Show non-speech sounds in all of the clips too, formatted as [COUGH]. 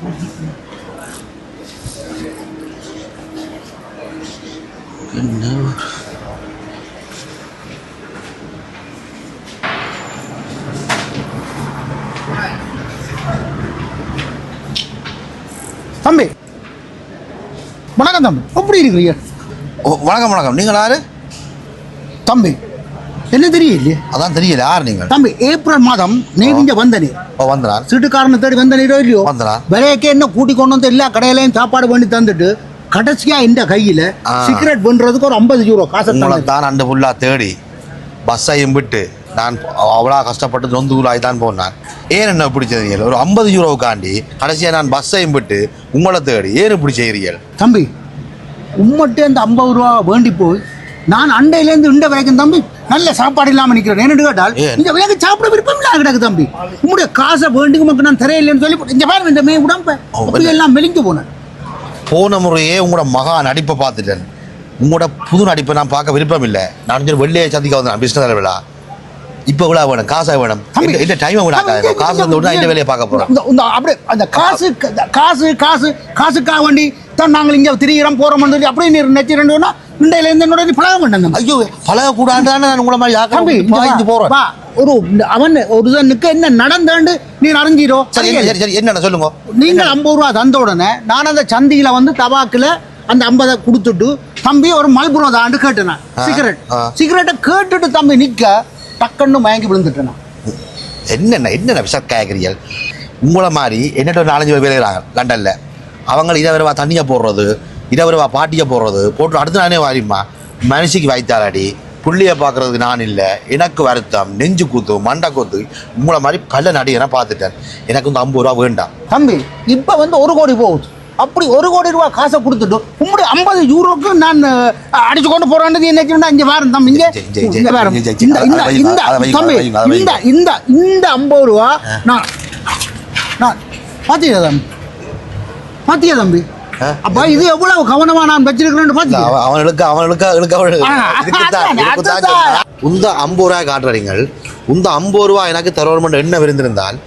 என்ன தம்பி. வணக்கம் தம்பி. எப்படி இருக்கிறீங்க? ஓ வணக்கம் வணக்கம். நீங்கள் யாரு? தம்பி. என்ன தெரியலையே? அதான் தெரியல. யார் நீங்கள்? தம்பி ஏப்ரல் மாதம் நீ இங்க வந்த நீ ஓ வந்தனார். சீட்டுக்காரனை தேடி வந்த நீரோ இல்லையோ? வந்தனா. விலையக்கு என்ன கூட்டி கொண்டு வந்து எல்லா கடையிலையும் சாப்பாடு பண்ணி தந்துட்டு கடைசியா இந்த கையில. சிகரெட் பண்றதுக்கு ஒரு ஐம்பது யூரோ காசை. தான் அண்டு ஃபுல்லாக தேடி பஸ்ஸையும் விட்டு நான் அவ்வளோ கஷ்டப்பட்டு நொந்து ஊழாய் தான் போனேன் ஏன் என்ன இப்படி செய்றீங்க ஒரு ஐம்பது யூரோவுக்காண்டி கடைசியாக நான் பஸ்ஸையும் விட்டு உங்களை தேடி ஏன் இப்படி செய்கிறீர்கள்? தம்பி உம்மட்டே அந்த ஐம்பது ரூபா வேண்டி போய் நான் அண்டையிலேருந்து இந்த வரைக்கும் தம்பி நல்ல சாப்பாடு இல்லாமல் நிற்கிறேன் என்னன்னு கேட்டால்? இந்த வேக சாப்பிட விருப்பம் இல்லை கிடக்கு தம்பி. உங்களுடைய காசை வேண்டுக்கு மக்கள் நான் தரையில்லைன்னு சொல்லி இந்த பாருங்க இந்த மே உடம்ப. அப்படி எல்லாம் மெலிஞ்சு போனேன் போன முறையே உங்களோட மகா நடிப்பை பார்த்துட்டேன். உங்களோட புது நடிப்பை நான் பார்க்க விருப்பம் இல்லை நான் கொஞ்சம் வெள்ளையை சந்திக்க வந்தேன். பிஸ்னஸ் விழா இப்போ விழா வேணும்? காசா வேணும். இல்லை டைமை விழா காசு வந்து விட்டு இந்த வேலையை பார்க்க இந்த அப்படியே அந்த காசு காசு காசு காசுக்காக வேண்டி தான் நாங்கள் இங்கே திரிகிறோம் போகிறோம் சொல்லி அப்படியே நீர் நெச்சு ரெண்டு வேணா இண்டையில இருந்து என்னோட பழக வேண்டாம் ஐயோ பழகக்கூடாதானே நான் உங்களை மாதிரி தம்பி யாக்கி இங்க பாய்ந்து வா, போகிறேன் வா. ஒரு அவன் ஒருதனுக்கு என்ன நடந்தாண்டு நீ அறிஞ்சிரோ சரி என்ன- சரி சரி என்னென்ன சொல்லுங்க நீங்கள் ஐம்பது ரூபா தந்த உடனே நான் அந்த சந்தியில வந்து தபாக்கில் அந்த ஐம்பதை கொடுத்துட்டு தம்பி ஒரு மல்புரோ தாண்டு கேட்டேன் சிகரெட். சிகரெட்டை கேட்டுட்டு தம்பி நிற்க டக்குன்னு மயங்கி விழுந்துட்டேன். என்னென்ன என்னென்ன விஷயம் கேட்குறீர்கள் உங்களை மாதிரி என்னட்ட நாலஞ்சு பேர் வேலைகிறாங்க லண்டனில் அவங்க இதை வருவா தண்ணியை போடுறது இதை வருவா பாட்டியை போடுறது? போட்டு அடுத்த நானே வாரிம்மா. மனுஷிக்கு வைத்தாலாடி புள்ளியை பார்க்கறதுக்கு நான் இல்லை. எனக்கு வருத்தம். நெஞ்சு கூத்து மண்டை கூத்து. உங்களை மாதிரி பல நடிகரை பார்த்துட்டேன். எனக்கு இந்த ஐம்பது ரூபா வேண்டாம். தம்பி இப்போ வந்து ஒரு கோடி போகுது. அப்படி ஒரு கோடி ரூபா காசை கொடுத்துட்டு உங்களுடைய ஐம்பது யூரோக்கு நான் அடிச்சு கொண்டு நீ நினைக்கிறேன் இங்க வேற தம்பி இங்க. இந்த தம்பி இந்த. இந்த இந்த ஐம்பது ரூபா நான் நான் பாத்தீங்க தம்பி பாத்தீங்க தம்பி? அப்ப இது எவ்வளவு கவனமா நான் வச்சிருக்கிறேன்னு பாத்தீங்க அவன். அவனுக்கு அவனுக்கு அவனுக்கு. சொன்னேன். உந்த ஐம்பது ரூபாய் காட்டுறீங்கள் உந்த ஐம்பது ரூபா எனக்கு தருவன் என்ன விருந்திருந்தால்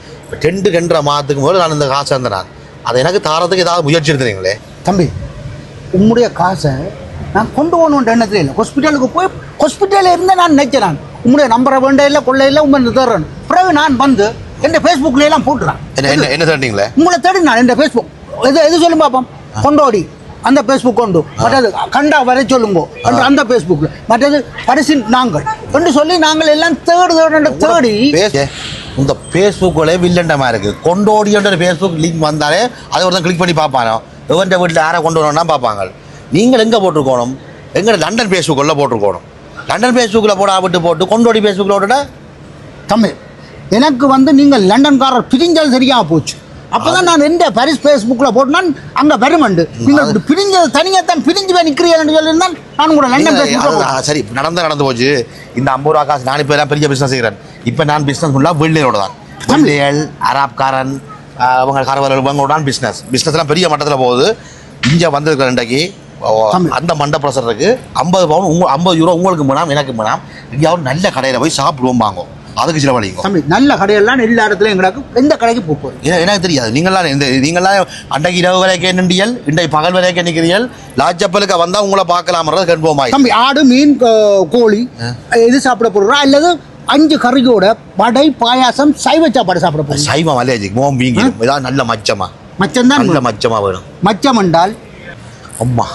ரெண்டு ரெண்டரை மாதத்துக்கு முதல்ல நான் இந்த காசு இருந்தேன் அதை எனக்கு தாரத்துக்கு ஏதாவது முயற்சி எடுத்துறீங்களே? தம்பி உம்முடைய காசை நான் கொண்டு போகணுன்ற எண்ணத்துல இல்லை. ஹாஸ்பிட்டலுக்கு போய் ஹாஸ்பிட்டலில் இருந்து நான் நினைக்கிறேன். உம்முடைய நம்பரை வேண்ட இல்லை கொள்ள இல்லை உண்மை தர்றேன். பிறகு நான் வந்து என் ஃபேஸ்புக்கில் எல்லாம் போட்டுறேன். என்ன என்ன தேடிங்களே உங்களை தேடி நான் என் ஃபேஸ்புக் எது எது சொல்லும் பாப்போம். கொண்டோடி. அந்த ஃபேஸ்புக் கொண்டு. மற்றது கண்டா வரை சொல்லுங்க. அந்த ஃபேஸ்புக்கில் மற்றது பரிசு நாங்கள். என்று சொல்லி நாங்கள் எல்லாம் தேடு தேடு தேடி. இந்த ஃபேஸ்புக்கில் வில்லண்டமாக இருக்கு. கொண்டோடின்ற ஃபேஸ்புக் லிங்க் வந்தாலே அதை ஒருத்தன் கிளிக் பண்ணி பார்ப்பானோ? எவன்ட்ட வீட்டில் யாரை கொண்டு வரணும்னா பார்ப்பாங்க. நீங்கள் எங்கே போட்டிருக்கணும்? எங்கே லண்டன் ஃபேஸ்புக்கில் போட்டிருக்கணும். லண்டன் ஃபேஸ்புக்கில் போட விட்டு போட்டு கொண்டோடி ஃபேஸ்புக்கில் விட்டுட்டா? தமிழ். எனக்கு வந்து நீங்கள் லண்டன்காரர் பிரிஞ்சது சரியாக போச்சு. அப்பதான் நான் எந்த பாரிஸ் ஃபேஸ்புக்கில் போட்டுனான் அங்கே பெருமண்டு நீங்கள் இப்படி பிரிஞ்சது தனியாக தான் பிரிஞ்சு போய் நிற்கிறீங்கன்னு சொல்லியிருந்தால் நான் கூட லண்டன் சரி நடந்து நடந்து போச்சு. இந்த ஐம்பது ரூபா காசு நான் இப்போ எல்லாம் பெரிய பிஸ்னஸ் செய்கிறேன் இப்போ நான் பிஸ்னஸ் ஃபுல்லாக வெள்ளையோட தான். வெள்ளையல் அராப்காரன் அவங்க கரவர்கள் இவங்களோட தான் பிஸ்னஸ் பிஸ்னஸ்லாம் பெரிய மட்டத்தில் போகுது. இங்கே வந்திருக்கிற இன்றைக்கு. அந்த மண்டை ப்ரொசருக்கு ஐம்பது பவுன் உங்க ஐம்பது யூரோ உங்களுக்கு வேணாம் எனக்கு வேணாம். எங்கேயாவது நல்ல கடையில் போய் சாப்பிடுவோம் வாங்கும் அதுக்கு செலவழிக்கும் தமிழ் நல்ல கடையெல்லாம் எல்லா இடத்துலையும் எங்களுக்கு எந்த கடைக்கு போக போகிறோம் ஏ- எனக்கு தெரியாது. நீங்களாம் இந்த நீங்களாம் அன்றைக்கு இரவு வரைக்கும் நின்றீர்கள் இன்றைக்கு பகல் வரைக்கும் நிற்கிறீர்கள். லாச்சப்பலுக்கு வந்தால் உங்களை பார்க்கலாம்ன்றது கண்போமாய் தம்பி ஆடு மீன் கோழி எது சாப்பிட போடுறோம் அல்லது அஞ்சு கறியோட வடை பாயாசம் சைவ சாப்பாடு சாப்பிட போகிறோம் சைவம் மலையாஜி மோம் வீங்கி இதான் நல்ல மச்சமா. மச்சம்தான் நல்ல மச்சமா வேணும். மச்சம் என்றால்? அம்மா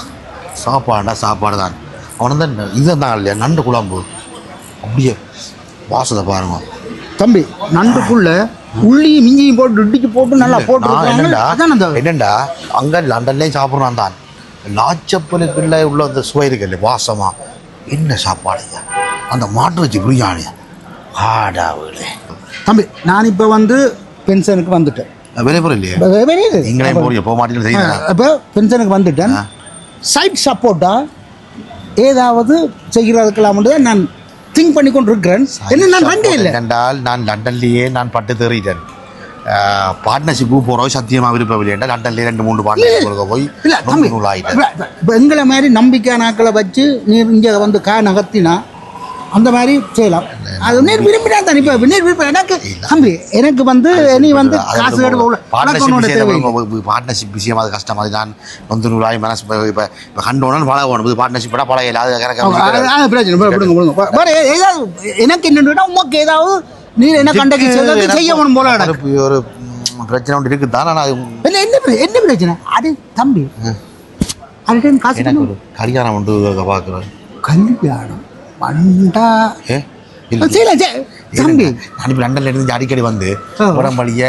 சாப்பாடுடா சாப்பாடு தான் அவன் தான் இதுதான் இல்லையா? நண்டு குழம்பு. அப்படியே வாசத்தை பாருங்க. தம்பி நண்டுக்குள்ள உள்ளியும் மிஞ்சியும் போட்டு இடிச்சு போட்டு நல்லா போட்டு என்னண்டா? அங்க லண்டன்லயும் சாப்பிட்றான் தான். லாச்சப்பலுக்குள்ள உள்ள அந்த சுவை இருக்குல்ல வாசமா. என்ன சாப்பாடு இது? அந்த மாட்டு வச்சு பிரியாணி ஆடா வீடு. தம்பி நான் இப்போ வந்து பென்ஷனுக்கு வந்துட்டேன். விலை பொருள் இல்லையே? வெளியே நீங்களே போறீங்க போக மாட்டீங்கன்னு இப்போ பென்ஷனுக்கு வந்துட்டேன். சைட் சப்போர்ட்டா ஏதாவது செய்கிறதுக்கெல்லாம் நான் திங்க் பண்ணி கொண்டு இருக்கிறேன் என்ன நான் ரெண்டே இல்லை. என்றால் நான் லண்டன்லேயே நான் பட்டு தேறிட்டேன் பார்ட்னர்ஷிப்பு போகிறோம் சத்தியமாக விருப்பம் என்றால் லண்டன்லேயே ரெண்டு மூணு பார்ட்னர்ஷிப் போய் இல்ல எங்களை மாதிரி நம்பிக்கை நாட்களை வச்சு நீ இங்கே வந்து கா நகர்த்தினா அந்த மாதிரி செய்யலாம். அது நீர் விரும்பினா தான். இப்போ நீர் விரும்ப எனக்கு தம்பி எனக்கு வந்து நீ வந்து காசு. பார்ட்னர்ஷிப் விஷயம் அது கஷ்டம். அது நான் வந்து நூறாய் மனசு இப்போ இப்போ கண்டோன்னு பழகணும். இது பார்ட்னர்ஷிப் பழக அது அவங்க, கரெக்டாக அது பிரச்சனை. விடுங்க விடுங்க. ஏதாவது எனக்கு என்னன்னா உமக்கு ஏதாவது நீ என்ன கண்டக்ட் செய்யணும் போல ஒரு பிரச்சனை ஒன்று இருக்குது. தான் ஆனால் அது இல்லை என்ன என்ன பிரச்சனை? அது தம்பி. அதுக்கு காசு எனக்கு ஒரு கல்யாணம் உண்டு பார்க்குறேன் கல்யாணம். வண்டா ஏ தம்பி நான் இப்போ லண்டன்ல இருந்து அடிக்கடி வந்து ஆ. உடம்படிய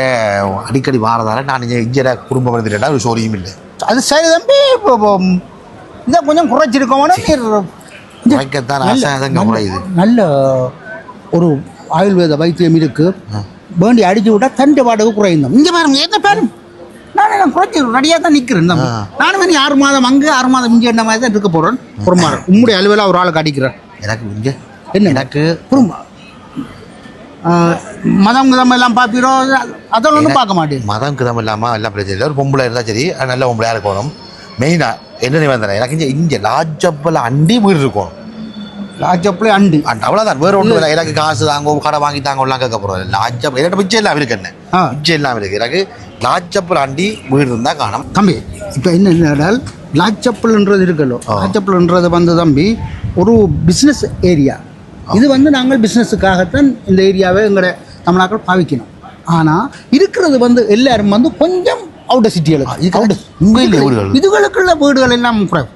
அடிக்கடி வாரதால நான் இங்கே குடும்பம் எடுத்துட்டா ஒரு சோரியும் இல்லை. அது சரி தம்பி இப்போ இதை கொஞ்சம் குறைச்சிருக்கோம் குறைக்கத்தான் நல்ல- ஆசை அதுங்க நல்ல- குறையுது. நல்ல ஒரு ஆயுர்வேத வைத்தியம் இருக்கு. வேண்டி அடிச்சு விட்டா தண்டு பாட்டுக்கு குறையும் இங்க பாருங்க என்ன பாருங்க நான் குறைச்சி ரெடியாக தான் நிற்கிறேன். நானும் வந்து ஆறு மாதம் அங்கே ஆறு மாதம் இங்கே என்ன மாதிரி தான் இருக்க போகிறேன் ஒரு மாதம். உம்முடைய அலுவலாக ஒரு ஆளுக்கு அடிக்கிறேன். எனக்கு இங்கே என்ன? எனக்கு குறும்பா மதம் கிதம் எல்லாம் பார்ப்பீரோ? அதெல்லாம் ஒன்றும் பார்க்க மாட்டேன் மதம் கிதம் இல்லாமல் எல்லாம் பிரச்சனை இல்லை. ஒரு பொம்பளை இருந்தால் சரி நல்ல பொம்பளையாக இருக்கணும். மெயினாக என்ன நிபந்தனை? எனக்கு இங்கே இங்கே லாஜப்பில் அண்டி வீடு இருக்கணும். லாஜப்பிளே அண்டு. அண்ட் அவ்வளோதான் வேறு ஒன்றும் இல்லை. எனக்கு காசு தாங்க கடை வாங்கி தாங்க எல்லாம் கேட்க போகிறோம் லாஜப் என்கிட்ட பிச்சை எல்லாம் இருக்கு என்ன. பிச்சை எல்லாம் இருக்கு. எனக்கு லாஜப்பில் அண்டி வீடு இருந்தால் காணும். தம்பி இப்போ என்ன என்னடால் லாச்சப்பல்ன்றது இருக்கല്ലോ ஆ. லாச்சப்பல்ன்றது வந்து தம்பி ஒரு பிஸ்னஸ் ஏரியா இது வந்து நாங்கள் பிஸ்னஸுக்காகத்தான் இந்த ஏரியாவை எங்களோட தமிழாக்கள் பாவிக்கணும். ஆனால் இருக்கிறது வந்து எல்லாரும் வந்து கொஞ்சம் அவுட்டர் சிட்டிகளுக்கு இதுகளுக்குள்ள வீடுகள் எல்லாம் குறைவு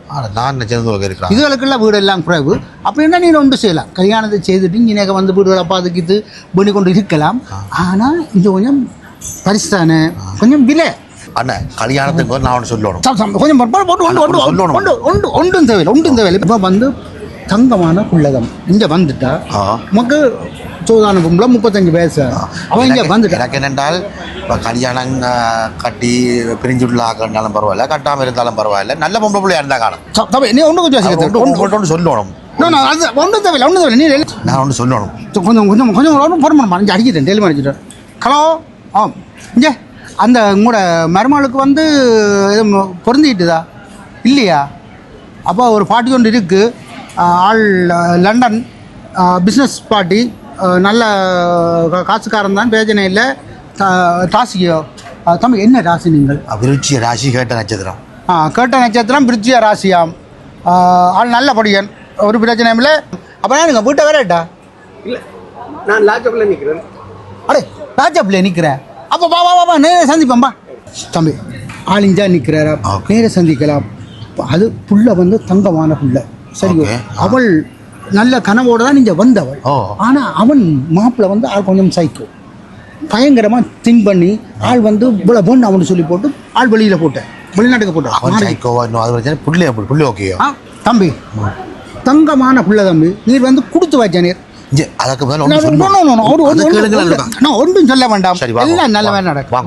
இதுகளுக்குள்ள வீடு எல்லாம் குறைவு அப்படின்னா நீ ஒன்று செய்யலாம்? கல்யாணத்தை செய்துட்டு இங்கே வந்து வீடுகளை பார்த்துக்கிட்டு பண்ணி கொண்டு இருக்கலாம் ஆனால் இது கொஞ்சம் பரிசான கொஞ்சம் விலை. அண்ணா கல்யாணத்துக்கு நான் ஒன்று சொல்லணும். சம், சம், கொஞ்சம் போட்டு ஒன்று ஒன்று. ஒன்று ஒன்று ஒன்றும் தேவையில்லை ஒன்றும் தேவையில்லை. இப்போ வந்து தங்கமான புள்ளகம் இங்கே வந்துட்டா ஆ. உமக்கு சோதான பொம்பளை முப்பத்தஞ்சு வயசு அவன் இங்கே வந்துட்டா. எனக்கு என்னென்றால் இப்போ கல்யாணம் கட்டி பிரிஞ்சு உள்ள ஆக்கினாலும் பரவாயில்ல கட்டாமல் இருந்தாலும் பரவாயில்ல. நல்ல பொம்பளை பிள்ளையா இருந்தால் காணும். நீ ஒன்று கொஞ்சம் ஒன்று சொல்லணும். அது ஒன்றும் தேவையில்லை ஒன்றும் தேவையில்லை. நீ நான் ஒன்று சொல்லணும். கொஞ்சம் கொஞ்சம் கொஞ்சம் போட மாட்டேன் இங்கே அடிக்கிட்டேன் டெலிமி அடிச்சிட்டேன் ஹலோ? ஆ இங்கே அந்த உங்களோட மருமகளுக்கு வந்து எதுவும் பொருந்திட்டுதா? இல்லையா? அப்போ ஒரு பார்ட்டி ஒன்று இருக்குது ஆள் லண்டன் பிஸ்னஸ் பார்ட்டி நல்ல கா- காசுக்காரன் தான் பிரச்சனை இல்லை. ராசியோ தம்பி என்ன ராசி நீங்கள்? அபிருச்சி ராசி கேட்ட நட்சத்திரம். ஆ கேட்ட நட்சத்திரம் பிரிச்சிய ராசியாம். ஆள் நல்ல படியன் ஒரு பிரச்சனையும் இல்லை. அப்போ நீங்கள் வீட்டை வேறட்டா இல்ல நான் லாஜப்ல நிக்கிறேன். அடே ராஜாப்பிள்ளை நிற்கிறேன் அப்போ வா வா வா வா நேர சந்திப்பம்பா தம்பி ஆளிஞ்சா நிற்கிறாரா. நேர சந்திக்கலாம். அது புள்ள வந்து தங்கமான புள்ள. சரி. அவள் நல்ல கனவோட தான் இங்கே வந்தவள். ஆனால் அவன் மாப்பிள்ளை வந்து ஆள் கொஞ்சம் சைக்கோ பயங்கரமாக திங்க் பண்ணி ஆள் வந்து இவ்வளோ பொண்ணு அவனு சொல்லி போட்டு ஆள் வெளியில் போட்டேன். வெளிநாட்டுக்கு அவன் போட்டான் புள்ளி புள்ளி ஓகேயோ ஆ தம்பி. தங்கமான புள்ள தம்பி. நீர் வந்து கொடுத்து வச்ச நீர் அதுக்கு மேலே ஒன்றும் சொல்ல வேண்டாம். சரி, எல்லாம் நல்ல நடக்கும்.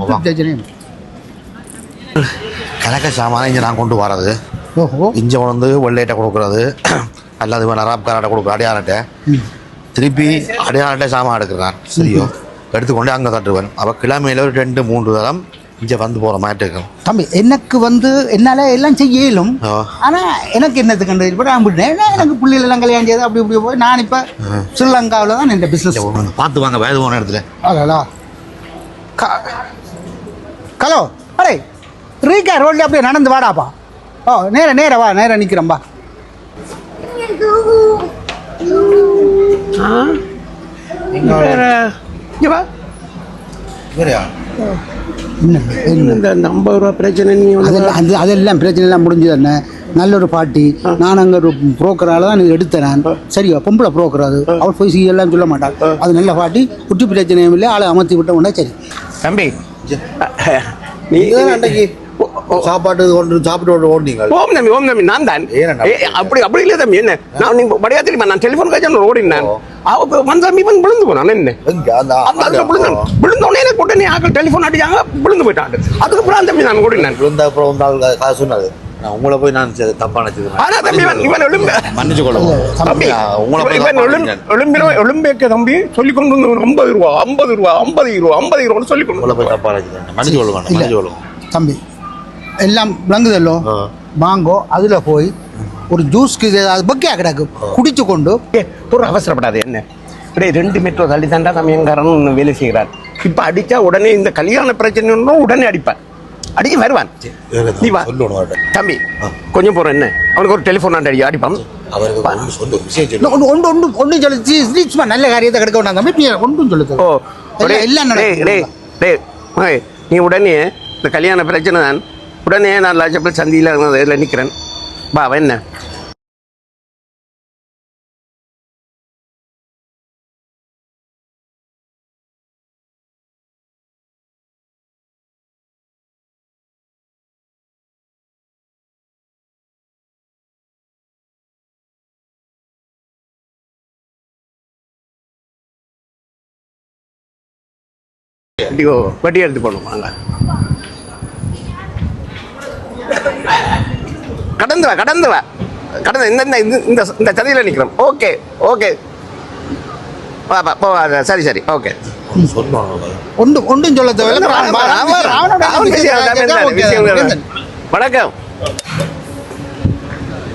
கணக்க சாமான இங்கே நான் கொண்டு வரது. இங்கே வந்து வெள்ளையிட்ட கொடுக்குறது. [CLEARS THROAT] அல்லது இவன் அராப்காராட்ட கொடுக்குற அடையாளட்டை. திருப்பி அடையாளட்டை சாமான் எடுக்கிறான். சரியோ. எடுத்துக்கொண்டு அங்கே தட்டுவேன். அவள் கிழமையில ஒரு ரெண்டு மூன்று தரம் இங்கே வந்து போகிற மாதிரி இருக்கும் தம்பி எனக்கு வந்து என்னால எல்லாம் செய்ய இயலும் ஓ. ஆனா எனக்கு என்னது கண்டு இப்போ நான் விட்டேன் எனக்கு பிள்ளைகள் எல்லாம் கல்யாணம் செய்து அப்படி இப்படி போய் நான் இப்போ ஸ்ரீலங்காவில் தான் இந்த பிஸ்னஸ் பார்த்து வாங்க வேது போன இடத்துல. அடடா. ஹலோ. அடே ரீகா ரோட்ல அப்படியே நடந்து வாடாப்பா. ஓ நேர நேர வா நேர நிற்கிறேன்பா இங்க வா. வேறையா என்ன என்ன? இந்த இந்த ஐம்பது ரூபா பிரச்சனை நீ வந்து அதெல்லாம் அது அதெல்லாம் பிரச்சனை எல்லாம் முடிஞ்சது என்ன நல்ல ஒரு பாட்டி. நான் அங்கே ஒரு புரோக்கரால தான் எடுத்தேன். நான் சரியா பொம்பளை புரோக்கர் அது. அவள் போய் செய்ய எல்லாம் சொல்ல மாட்டாள். அது நல்ல பாட்டி குட்டி பிரச்சனையும் இல்லை ஆளை அமர்த்தி விட்ட உடனே சரி. தம்பி. நீ அன்றைக்கு சாப்பாட்டு கொண்டு சாப்பிட்டு கொண்டு ஓடினீங்க ஓம் தம்பி ஓம் தம்பி நான் தான். அப்படி அப்படி இல்லை தம்பி என்ன? நான் நீ படியா தெரியுமா நான் டெலிஃபோன் காய்ச்சி ஓடினேன். அவ வந்த தம்பி இவன் விழுந்து போனான் என்ன? விழுந்த உடனே எனக்கு உடனே ஆக்கள் டெலிஃபோன் அடிச்சாங்க விழுந்து போயிட்டான் அதுக்கப்புறம் அந்த தம்பி நான் ஓடினேன். விழுந்த அப்புறம் வந்து ஆள் கதை சொன்னாரு. நான் உங்களை போய் நான் தப்பா நினைச்சது. ஆனா தம்பி இவன் இவன் எழும்ப மன்னிச்சு கொள்ளுங்க. தம்பி. உங்களை போய் இவன் தப்பா எழும்- நினைச்சேன். எழும்பின எழும்பேக்க தம்பி சொல்லி கொண்டு வந்து ஐம்பது ரூபா ஐம்பது ரூபா ஐம்பது ரூபா ஐம்பது ரூபான்னு சொல்லி கொண்டு உங்களை போய் தப்பா நினைச்சேன் மன்னிச்சு கொள்ளுங்க மன்னிச்சு கொள்ளுங்க. தம்பி. எல்லாம் விளங்குதல்லோ. வாங்கோ அதில் போய் ஒரு ஜூஸ்க்கு ஏதாவது பக்கியா கிடக்கு குடிச்சு கொண்டு ஒரு அவசரப்படாது என்ன டேய் ரெண்டு மெட்ரோ தள்ளி தாண்டா சமயங்காரன் வேலை செய்கிறார் இப்ப அடிச்சா உடனே இந்த கல்யாண பிரச்சனை உடனே அடிப்பான் அடிக்க வருவான் நீ வா. தம்பி கொஞ்சம் போறேன் என்ன அவனுக்கு ஒரு டெலிஃபோன் அடி அடிப்பான் அவருக்கு ஒன்று சொல்லு சொல்லு ஒன்று ஒன்று ஒன்று ஒன்றும் சொல்லு ஸ்ரீச்மா நல்ல காரியத்தை கிடைக்க வேண்டாம் தம்பி நீ ஒன்றும் சொல்லுது ஓ. டேய், டேய், மகே, நீ உடனே இந்த கல்யாண பிரச்சனை தான் உடனே நான் லாஜப்பில் சந்தியில் இதில் நிற்கிறேன் பா என்ன? வட்டி எடுத்து போகணும் வாங்க. கடந்து வா கடந்து வா கடந்து இந்த இந்த இந்த- சதியில் நிற்கிறோம் ஓகே ஓகே போ சரி சரி ஓகே. ஒன்றும் ஒன்றும் சொல்ல. வணக்கம்.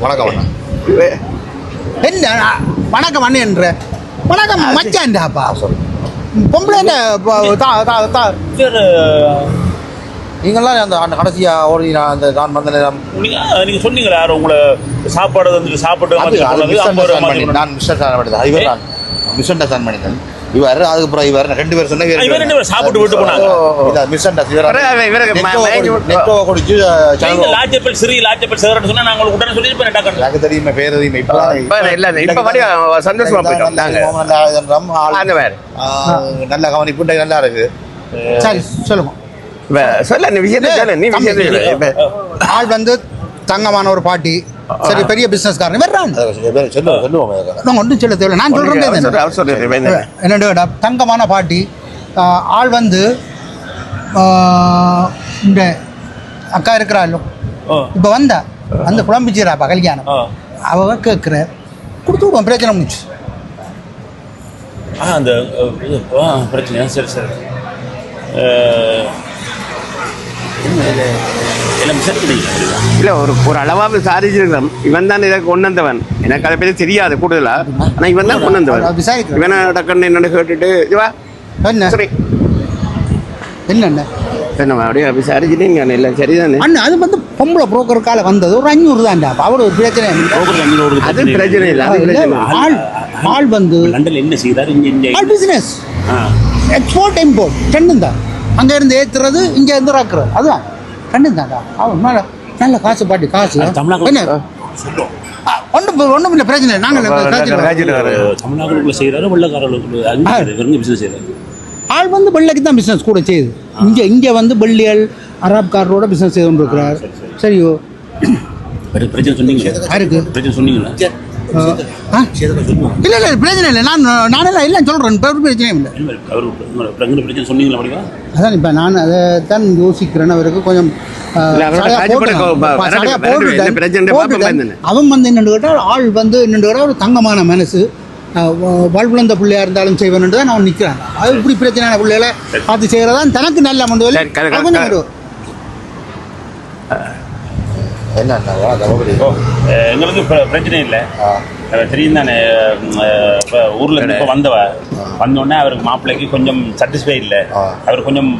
வணக்கம் என்ன வணக்கம் அண்ணன்ற வணக்கம் மச்சான்டாப்பா பொம்பளை நீங்களாம் அந்த அந்த கடைசியாக ஓடி நான் அந்த நான் வந்த நேரம் நீங்க நீங்க சொன்னீங்களா யாரும் உங்களை சாப்பாடு வந்து சாப்பிட்டு. நான் மிஸ்டர் சார் பண்ணிட்டேன். இவர் நான் மிஸ் அண்டர்ஸ்டாண்ட் பண்ணிட்டேன். இவர் அதுக்கப்புறம் இவர் ரெண்டு பேர் சொன்ன இவர் ரெண்டு பேரும் சாப்பிட்டு விட்டு போனாங்க. இதான் மிஸ் அண்டர்ஸ் இவர் நெட்டோவை குடிச்சு சேனல் லாச்சப்பல் சிறி லாச்சப்பல் சேரன்னு சொன்னா நாங்க உங்களுக்கு உடனே சொல்லி இப்ப டக்குனு எனக்கு தெரியுமே பேர் தெரியுமே இப்போ இல்ல, இப்ப வரையும் சந்தோஷமா போயிட்டோம். நாங்க. அந்த வேற. நல்ல கவனிப்பு நல்லா இருக்கு சரி சொல்லுங்க சொல்ல நீ விஷயத்தை சொல்லு நீ விஷயத்தை ஆள் வந்து தங்கமான ஒரு பாட்டி சரி பெரிய பிசினஸ்காரன். நாங்கள் ஒன்றும் சொல்ல தேவையில்ல நான் சொல்கிறேன் சொல்லு, அவர் சொல்லு, இப்ப என்ன? என்னண்டு கேட்டா தங்கமான பாட்டி ஆள் வந்து இந்த அக்கா இருக்கிறாள். இப்போ வந்தா அந்த குழம்பிச்சிராப்பா கல்யாணம். அவ கேட்குற கொடுத்து விடுவோம் பிரச்சனை முடிச்சு ஆ, அந்த பிரச்சனையா சரி சரி இல்ல ஒரு ஒரு அளவா விசாரிச்சிருக்கிறோம் இவன் தான் இதை கொண்டு வந்தவன். எனக்கு அதை பத்தி தெரியாது கூடுதலா. ஆனா இவன் தான் கொண்டு வந்தவன். விசாரிக்கிறேன். இவனை டக்குன்னு என்னன்னு கேட்டுட்டு இதுவா என்ன சரி. என்னென்ன என்ன அப்படியே விசாரிச்சுட்டீங்க எல்லாம் சரிதானே? அண்ணா அது வந்து பொம்பளை புரோக்கருக்கால வந்தது. ஒரு அஞ்சூறு தான்டா. அவர் ஒரு பிரச்சனை. அது பிரச்சனை இல்லை. ஆள் ஆள் வந்து லண்டன்ல என்ன செய்தாரு? ஆள் பிசினஸ் ஆ. எக்ஸ்போர்ட் இம்போர்ட் ரெண்டும் தான். அங்க இருந்து ஏத்துறது இங்க இருந்து இறக்குறது. அதுதான். ரெண்டும் தான்டா அவன் மேல நல்ல காசு பாட்டி காசு. ஒன்றும் ஒன்றும் இல்லை பிரச்சனை இல்லை. நாங்கள் தமிழ்நாட்டுக்குள்ள பிசினஸ் செய்யறாரு ஆள் வந்து வெள்ளைக்கு தான் பிசினஸ் கூட செய்யுது. இங்க இங்க வந்து வெள்ளியல் அரப்காரரோட பிசினஸ் செய்து கொண்டு இருக்கிறார் சரியோ. பிரச்சனை சொன்னீங்க யாருக்கு? பிரச்சனை சொன்னீங்களா? இல்ல இல்ல பிரச்சனை இல்லை. நான் நானெல்லாம் எல்லாம் சொல்றேன். இப்ப ஒரு பிரச்சனையும் இல்லை. இல்ல, அவரு உங்களை பிரச்சனை சொன்னீங்களா படிக்கலாம் அதான் இப்போ நான் அதை தான் யோசிக்கிறேன். அவருக்கு கொஞ்சம் இல்ல. அவன் வந்து என்னென்னு கேட்டால் ஆள் வந்து என்னென்னு கேட்டால் ஒரு தங்கமான மனசு. வாழ்வுழந்த பிள்ளையா இருந்தாலும் செய்வேன் தான் நான் நிற்கிறேன் அது இப்படி பிரச்சனையான பிள்ளைகளை பார்த்து செய்கிறதான் தனக்கு நல்ல மண்டு கொஞ்சம் கரெக்ட். வரும். என்ன அண்ணா தவறு ஓ அஹ், எங்களுக்கு பிர- பிரச்சனை இல்லை தெரியும் தானே இப்போ ஊரில் இருந்து இப்போ வந்தவ வந்தோடனே அவருக்கு மாப்பிள்ளைக்கு கொஞ்சம் சாட்டிஸ்ஃபை இல்லை. அவர் கொஞ்சம்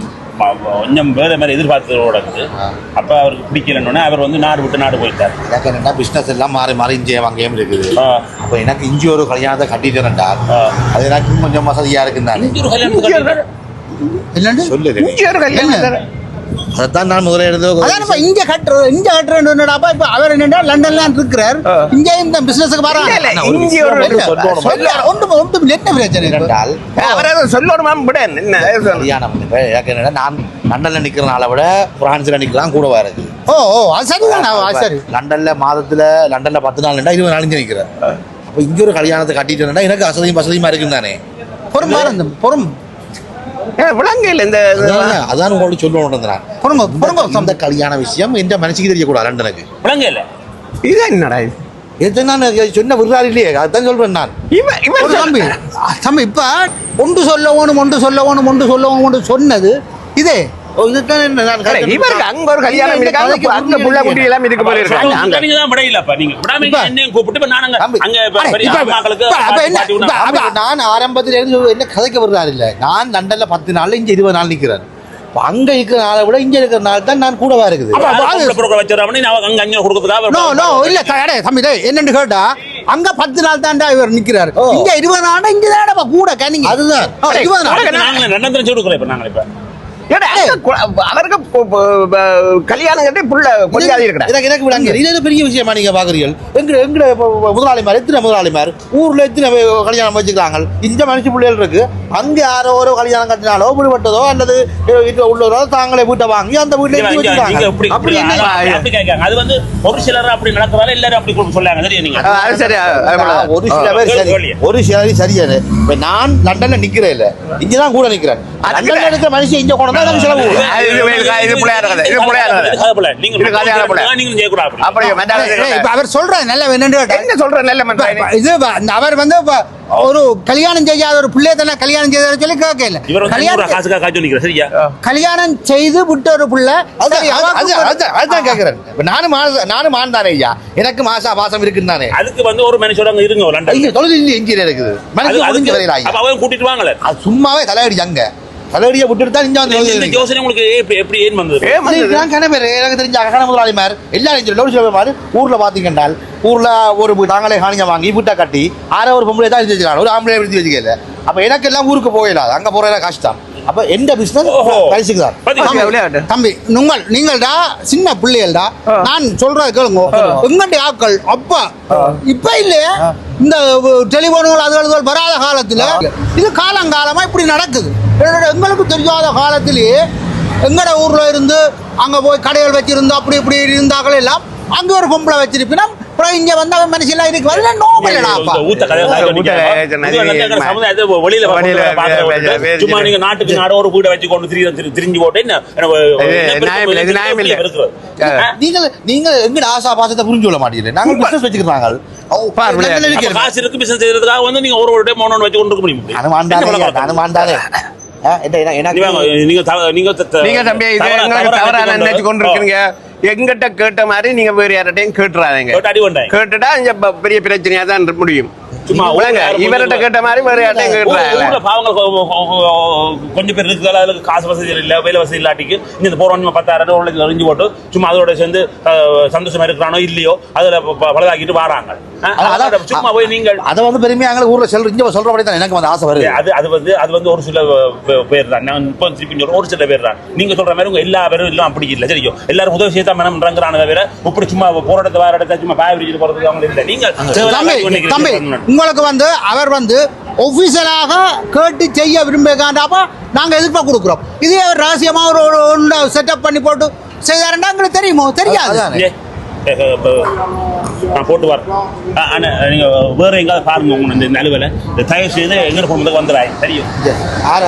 கொஞ்சம் வேற மாதிரி எதிர்பார்த்ததோட இருக்குது ஆ. அப்போ அவருக்கு பிடிக்கலன்னொன்னே அவர் வந்து நாடு விட்டு நாடு போயிட்டார் எனக்கு என்னன்னா பிஸ்னஸ் எல்லாம் மாறி மாறி இங்கே அங்கேயும் இருக்குது. அப்போ எனக்கு இஞ்சி ஒரு கல்யாணத்தை கட்டிட்டேன்டா ஆ. அது எனக்கு கொஞ்சம் வசதியாக இருக்குன்னு கட்டி- சொல்லு இங்கே ஒரு கல்யாணம் தானே. அதைத்தான் நான் முதல்ல அதான் இப்ப இங்க கட்டுறது இங்க கட்டுறது என்னடாப்பா இப்ப அவர் என்னடா லண்டன்ல இருக்கிறார். இங்கேயும் இந்த பிசினஸ்க்கு வராங்க இங்கே ஒரு. சொல்ல ஒன்று ஒன்று என்ன பிரச்சனை? என்றால் அவரை சொல்லணுமா? விட என்ன எனக்கு என்னன்னா நான் லண்டனில் நிற்கிறனால விட பிரான்ஸில் நிற்கலாம் கூடவா இருக்கு ஓ ஓ அது சரி. லண்டன்ல மாதத்துல லண்டன்ல பத்து நாள் நின்றா இருபது நாள் இங்கே நிற்கிறேன் அப்போ இங்கே ஒரு கல்யாணத்தை கட்டிட்டேன்னா எனக்கு அசதியும் பசதியுமா இருக்கும் தானே பொறும் பொறும். விளங்கையில் இந்த அதான் அதான் உங்களுக்கு சொல்லணும் நான் பொறுங்க அந்த கல்யாண விஷயம் எந்த மனசுக்கு தெரியக்கூடாது லண்டனுக்கு விளங்க இல்லை இது என்னடா இது? எது நான் சொன்ன விடுறாரு இல்லையே? அதுதான் சொல்றேன் நான். இவன் இவன் தம்பி தம்பி இப்ப ஒன்று சொல்ல ஒன்று சொல்ல ஒன்று சொல்ல ஒன்று சொன்னது. இதே. ஓ, இதுதான் என்ன? நான் அட, இவருக்கு அங்க ஒரு கல்யாணம் அங்க புள்ள குட்டி எல்லாம் இருக்கு போல இருக்கு அங்க. நீங்க தான் விடையிலப்பா நீங்க விடாம இப்ப- என்னையும் கூப்பிட்டு இப்ப நான் அங்க அப்ப நான் ஆரம்பத்துல இருந்து என்ன கதைக்க வருகிறார் இல்ல? நான் லண்டன்ல பத்து நாள்ல இங்க இருபது நாள் நிக்கிறேன் அங்க இருக்கிற நாளை விட இங்க இருக்கிற நாள் தான் நான் கூடவா இருக்குது அங்க அங்க நோ நோ இல்ல கடை தம்பி டேய், என்னன்னு கேட்டா அங்க பத்து நாள் தான்டா இவர் நிக்கிறாரு ஓ. இங்க இருபது நாள் இங்க தானடா கூட கனிங்க. அதுதான். இருபது நாள். நாங்க ரெண்டாம் தரம் கொடுக்குறோம் இப்ப நாங்க இப்ப. அவருக்கு கல்யாணம் கட்டி புள்ள இருக்கடா எனக்கு எனக்கு விடாங்க இது என்ன பெரிய விஷயமா நீங்க பாக்குறீர்கள் எங்க எங்க முதலாளிமார் எத்தனை முதலாளிமார்? ஊர்ல எத்தனை கல்யாணம் வச்சுக்கிறாங்க இந்த மனுஷ பிள்ளைகள் இருக்கு. அங்க யாரோ ஒரு கல்யாணம் கட்டினாலோ விடுபட்டதோ அல்லது வீட்டுல உள்ளவரோ தாங்களே வீட்டை வாங்கி அந்த வீட்டுல அப்படி அது அப்படி கேட்காங்க. அது வந்து ஒரு சிலர் அப்படி நடக்கிறதால எல்லாரும் அப்படி சொல்லாங்க சரி. ஒரு சில பேர் சரி கேள்வி. ஒரு சில சரியாது இப்ப நான் லண்டன்ல நிக்கிறேன் இல்ல. இங்கதான் கூட நிக்கிறேன். லண்டன்ல இருக்கிற மனுஷன் இங்க கொண்டு செலவு இது இது கதை இது கதையான புள்ள. அப்படியே இப்ப அவர் நல்ல என்ன சொல்ற நல்ல மனுஷன் இது அவர் வந்து ஒரு கல்யாணம் செய்யாத ஒரு பிள்ளைய தானே கல்யாணம் செய்தாரு சொல்லி வந்து கல்யாணம் செய்து விட்ட ஒரு பிள்ளை கேக்குறேன். இப்ப நானும் நானும் மான் தானே ஐயா. எனக்கு மாசா பாசம் இருக்குன்னு தானே. அதுக்கு வந்து ஒரு மனுஷோட அங்க இருங்க தொழில் இன்ஜினியர் இருக்குது. அது மனுஷன் அதுக்கு வரையில அவங்க கூட்டிட்டு வாங்கல சும்மாவே தலையடி தலையடியை விட்டுட்டு தான் இங்க வந்து யோசனை உங்களுக்கு எப்படி ஏன் வந்தது? நான் பேர். எனக்கு தெரிஞ்ச அகன முதலாளிமார். எல்லாரும் சொல்லி ஒரு சில பேர். மாதிரி ஊர்ல பாத்தீங்கன்றால் ஊர்ல ஒரு தாங்களே காணிங்க வாங்கி வீட்டை கட்டி ஆற ஒரு பொம்பளை தான் வச்சுக்கலாம் ஒரு ஆம்பளை எடுத்து வச்சுக்கல அப்ப எனக்கு எல்லாம் ஊருக்கு போயிடாது அங்க போறதெல்லாம் கஷ்டம் அப்ப எந்த பிசினஸ். பரிசுக்கு தான்? தம்பி, விளையாட்டு. தம்பி நீங்கள் நீங்கள்டா சின்ன பிள்ளைகள்டா நான் சொல்றத கேளுங்க. எங்கண்டி ஆக்கள் அப்பா. இப்ப இல்லையே இந்த டெலிபோன்கள் அது அதுகள் வராத காலத்துல இது காலங்காலமா இப்படி நடக்குது. எங்களுக்கு தெரியாத காலத்திலேயே எங்கட ஊர்ல இருந்து அங்க போய் கடைகள் வச்சிருந்து அப்படி இப்படி இருந்தாக்கள் எல்லாம் அங்க ஒரு பொம்பளை வச்சிருப்பினா அப்புறம் இங்க வந்து அவன் மனுஷன் இருக்கு அதெல்லாம் நோபலடாப்பா எங்க சமுதாயத்தை வெளியில சும்மா நீங்க நாட்டுக்கு நாட ஒரு வீடை வச்சு கொண்டு திரி திரி- திரிஞ்சு போட்டு. நீங்கள் நீங்கள் எங்கட ஆசா பாசத்தை புரிஞ்சு கொள்ள மாட்டீங்க? நாங்க பிசினஸ் வச்சுக்கிறாங்க. காசு இருக்கு பிசினஸ் செய்யறதுக்காக வந்து நீங்க ஒரு ஒரு டைம் மௌனம் வச்சு கொண்டு இருக்க முடியும். எனக்கு வாங்க, நீங்க நீங்க நீங்க தம்பி இது தவறான நினைச்சு கொண்டு இருக்கீங்க. எங்கிட்ட கேட்ட மாதிரி நீங்க வேற யார்கிட்டயும் கேட்டுறாதீங்க. கேட்டுட்டா இங்க பெரிய பிரச்சனையா தான் முடியும். இவர்கிட்ட கேட்ட மாதிரி வேற ஊர்ல கேட்டுறாங்க பாவங்கள் கொஞ்சம் பேர் இருக்கிறதால அதுக்கு காசு வசதி இல்ல வேலை வசதி இல்லாட்டிக்கு இந்த போறவங்க பத்தாயிரம் ஒரு லட்சம் அறிஞ்சு போட்டு சும்மா அதோட சேர்ந்து சந்தோஷமா இருக்கிறானோ இல்லையோ அதுல ப- ப- பழுதாக்கிட்டு வராங்க. அதான். சும்மா போய் நீங்கள் அதை வந்து பெருமையா எங்களை ஊர்ல சொல்ற இங்க சொல்றபடி தான் எனக்கு வந்து ஆசை வருது. அது அது வந்து அது வந்து ஒரு சில பேர் தான். நான் இப்போ திருப்பி ஒரு சில பேர் தான். நீங்க சொல்ற மாதிரி உங்க எல்லா பேரும் எல்லாம் அப்படி இல்லை சரியோ? எல்லாரும் உதவி செய்ய தான் தவிர இப்படி சும்மா போற இடத்த வேற சும்மா பாய பிரிச்சு போறதுக்கு அவங்க இல்லை. நீங்க தம்பி உங்களுக்கு வந்து அவர் வந்து ஒபிஷியலாக கேட்டு செய்ய விரும்புகிறாண்டாப்பா நாங்க எதிர்ப்பா கொடுக்குறோம். இதே ஒரு ஒரு ஒன்று செட்டப் பண்ணி போட்டு செய்தாருன்னா எங்களுக்கு தெரியுமோ? தெரியாது. நான் போட்டு வரேன் ஆ, அண்ணா, நீங்க வேற எங்காவது பாருங்க உங்க இந்த நலுவல. இந்த தயவு செய்து எங்க போனதுக்கு வந்துடாய் தெரியும்.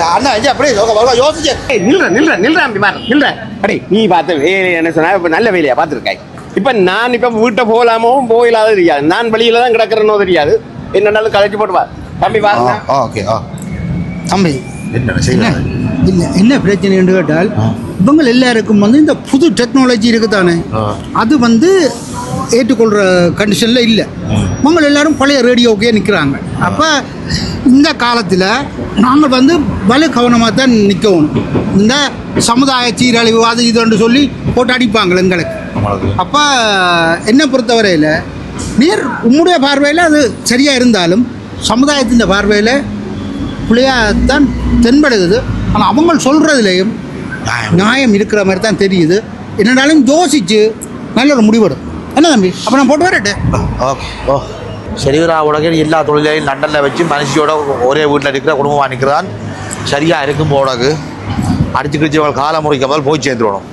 அண்ணா இங்க அப்படியே யோசிச்சு. நில்ற நில்ற நில்ற அப்படி மாற நில்ற. அடே நீ பார்த்த வேலை என்ன சொன்னா இப்ப நல்ல வேலையா பார்த்துருக்காய். இப்ப நான் இப்ப வீட்டை போகலாமோ போயிலாத தெரியாது. நான் வெளியில தான் கிடக்குறனோ தெரியாது. என்னன்னாலும் கலைச்சு போட்டு வா. தம்பி பாருங்க ஓகே ஆ. தம்பி இல்லை என்ன பிரச்சனை என்று கேட்டால் இவங்க எல்லாருக்கும் வந்து இந்த புது டெக்னாலஜி இருக்குதானே. அது வந்து ஏற்றுக்கொள்கிற கண்டிஷனில் இல்லை. இவங்க எல்லாரும் பழைய ரேடியோக்கே நிற்கிறாங்க அப்போ இந்த காலத்தில் நாங்கள் வந்து வலு கவனமாக தான் நிற்கணும் இந்த சமுதாய சீரழிவு அது இதுன்னு சொல்லி போட்டு அடிப்பாங்க எங்களுக்கு. அப்போ என்னை பொறுத்தவரையில் நீர் உம்முடைய பார்வையில் அது சரியாக இருந்தாலும் சமுதாயத்தின் பார்வையில் பிள்ளையாத்தான் தென்படுகிறது ஆனால் அவங்க சொல்கிறதுலேயும் நியாயம். இருக்கிற மாதிரி தான் தெரியுது. என்னடாலும் யோசிச்சு நல்ல ஒரு முடிவெடும் என்ன தம்பி? அப்போ நான் போட்டு வரட்டு. ஓகே. ஓ சரிவரா உலக எல்லா தொழிலையும் லண்டனில் வச்சு மனுஷியோட ஒரே வீட்டில் இருக்கிற குடும்பமாக நிற்கிறான் சரியாக இருக்கும் போடகு அடிச்சு கிடிச்சு அவள் காலம் முறைக்காமல் போய் சேர்ந்துடணும்